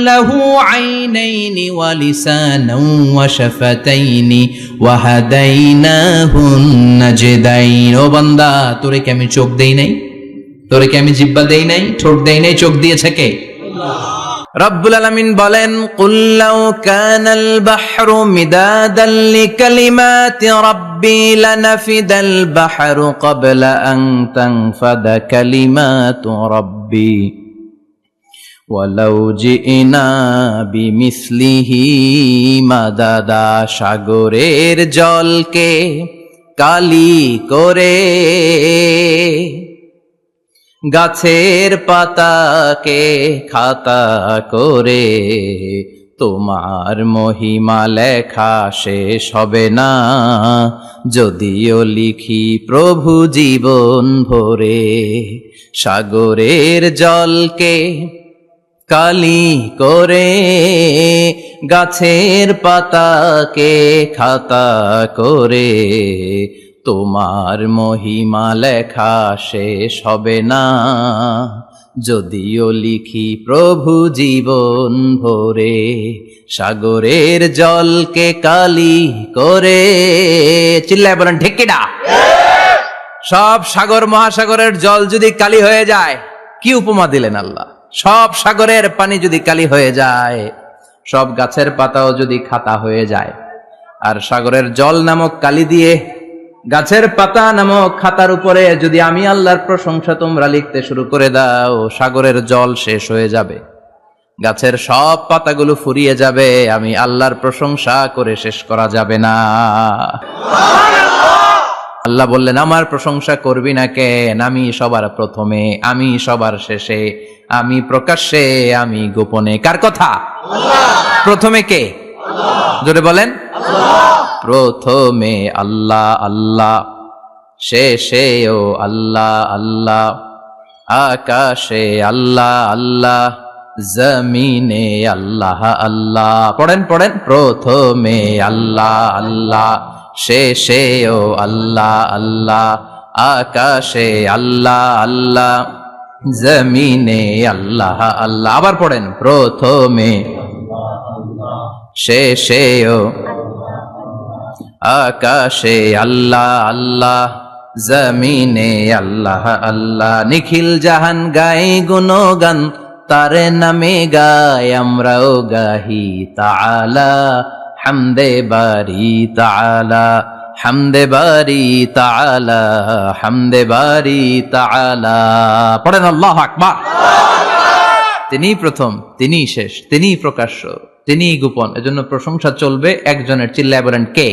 له عينين ولسانا وشفتين وهديناه النجدين ও বান্দা তোরে কি আমি চোখ দেই নাই তোরে কি আমি জিব্বা দেই নাই ঠোঁট দেই নাই চোখ দিয়েছে কে রব্বুল আলামিন বলেন কুল লাউ কানাল বাহরু মিদাদান লিকালিমাতি রাব্বি লানাফিদাল বাহরু ক্বাবলা আন তানফাদা কালিমাতু রাব্বি ওয়ালাউ জিনা বিমিসলিহি মাদাদা সাগরের জলকে কালি করে। গাছের পাতাকে খাতা করে। তোমার মহিমা লেখা শেষ হবে না, যদিও লিখি প্রভু জীবন ভরে। সাগরের জলকে কালি করে গাছের পাতাকে খাতা করে। তোমার মহিমা লেখা শেষ হবে না। যদিও লিখি প্রভু জীবন ভরে, সাগরের জলকে কালি করে। চিল্লায় বলেন ঢেকিডা সব সাগর, মহাসাগরের জল যদি কালি হয়ে যায়, কি উপমা দিলেন আল্লাহ? সব সাগরের পানি যদি কালি হয়ে যায়, সব গাছের পাতাও যদি খাতা হয়ে যায়। আর সাগরের জল নামক কালি দিয়ে গাছের পাতা নামক খাতার উপরে যদি আমি আল্লাহর প্রশংসা তোমরা লিখতে শুরু করে দাও, সাগরের জল শেষ হয়ে যাবে। গাছের সব পাতাগুলো ফুরিয়ে যাবে, আমি আল্লাহর প্রশংসা করে শেষ করা যাবে না। আল্লাহ বললেন, আমার প্রশংসা করবি না কেন? আমি সবার প্রথমে, আমি সবার শেষে। আমি প্রকাশ্যে আমি গোপনে। কার কথা? প্রথমে কে? জোরে বলেন। প্রথমে আল্লাহ আল্লাহ। শেষে ও আল্লাহ আল্লাহ। আকাশে আল্লাহ আল্লাহ। জমিনে আল্লাহ আল্লাহ। পড়েন পড়েন। প্রথমে আল্লাহ আল্লাহ। শেষে ও আল্লাহ আল্লাহ। আকাশে আল্লাহ আল্লাহ। জমিনে আল্লাহ আল্লাহ। আবার পড়েন, প্রথমে শেষে ও আকাশে আল্লাহ আল্লাহ। জমিনে আল্লাহ আল্লাহ। নিখিল জাহান গাই গুণগান, তার নামে গায় আমরাও গাহি তাআলা। হামদে বারি তাআলা। হামদে বারি তালা হামদে বারি তালা পড়েন আল্লাহ আকবার। তিনি প্রথম, তিনি শেষ, তিনি প্রকাশ্য, তিনি গোপন। এজন্য প্রশংসা চলবে একজনের চিল্লায় বলেন, কে?